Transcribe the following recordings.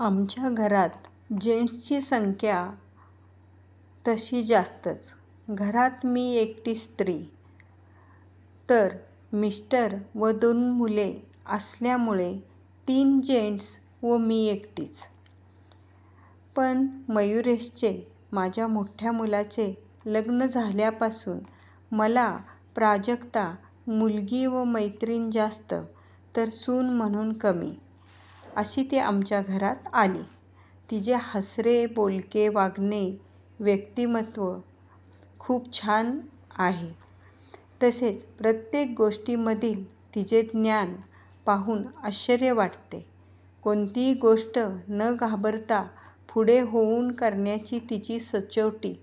आमच्या घरात जेंट्सची संख्या तशी जास्तच. घरात मी एकटी स्त्री, तर मिस्टर व दोन मुले असल्यामुळे तीन जेंट्स व मी एकटीच. पण मयुरेशचे, माझ्या मोठ्या मुलाचे लग्न झाल्यापासून मला प्राजक्ता मुलगी व मैत्रीण जास्त तर सून म्हणून कमी, अशी ती आमच्या घरात आली. तिचे हसरे बोलके वागणे, व्यक्तिमत्व खूप छान आहे. तसेच प्रत्येक गोष्टीमधील तिचे ज्ञान पाहून आश्चर्य वाटते. कोणतीही गोष्ट न घाबरता पुढे होऊन करण्याची तिची सचोटी,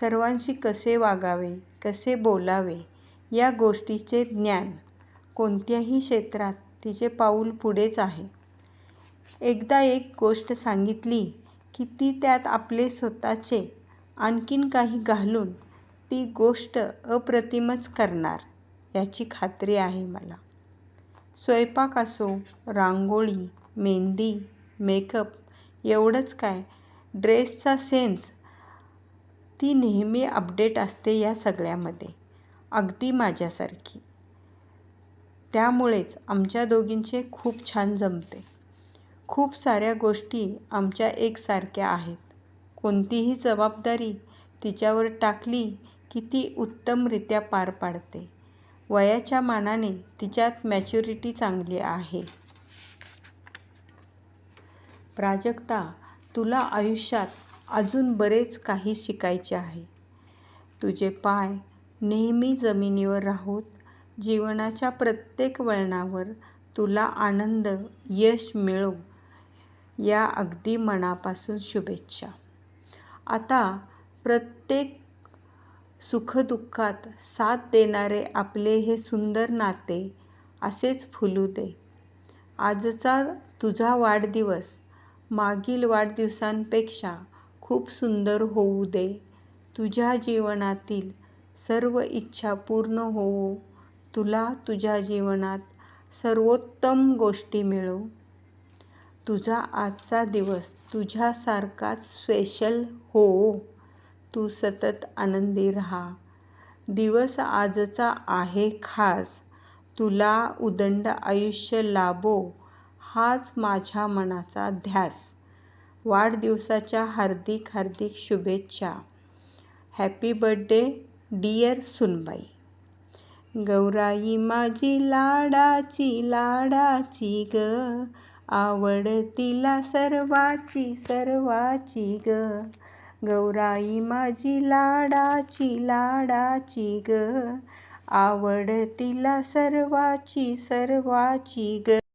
सर्वांशी कसे वागावे, कसे बोलावे या गोष्टीचे ज्ञान, कोणत्याही क्षेत्रात तिचे पाऊल पुढेच आहे. एकदा एक गोष्ट सांगितली की ती त्यात आपले स्वतःचे आणखीन काही घालून ती गोष्ट अप्रतिमच करणार याची खात्री आहे मला. स्वयंपाक असो, रांगोळी, मेहंदी, मेकअप एवढंच काय ड्रेसचा सेन्स, ती नेहमी अपडेट असते या सगळ्यामध्ये, अगदी माझ्यासारखी. त्यामुळेच आमच्या दोघींचे खूप छान जमते. खूप साऱ्या गोष्टी आमच्या एकसारख्या आहेत. कोणतीही जबाबदारी तिच्यावर टाकली की ती उत्तमरित्या पार पाडते. वयाच्या मानाने तिच्यात मॅच्युरिटी चांगली आहे. प्राजक्ता, तुला आयुष्यात अजून बरेच काही शिकायचे आहे. तुझे पाय नेहमी जमिनीवर राहोत. जीवनाच्या प्रत्येक वळणावर तुला आनंद, यश मिळो या अगदी मनापासून शुभेच्छा. आता प्रत्येक सुखदुःखात साथ देणारे आपले हे सुंदर नाते असेच फुलू दे. आजचा तुझा वाढदिवस मागील वाढदिवसांपेक्षा खूप सुंदर होऊ दे. तुझ्या जीवनातील सर्व इच्छा पूर्ण होवो. तुला तुझ्या जीवनात सर्वोत्तम गोष्टी मिळो. तुझा आजचा दिवस तुझ्यासारखाच स्पेशल होवो. तू सतत आनंदी राहा. दिवस आजचा आहे खास. तुला उदंड आयुष्य लाभो हाच माझ्या मनाचा ध्यास. वाढदिवसाच्या हार्दिक हार्दिक शुभेच्छा. हॅपी बर्थडे डिअर सुनबाई. गौराई माझी लाडाची लाडाची गं, आवडतीला सर्वाची सर्वाची गं. गौराई माझी लाडाची लाडाची गं, आवडतीला सर्वाची सर्वाची ग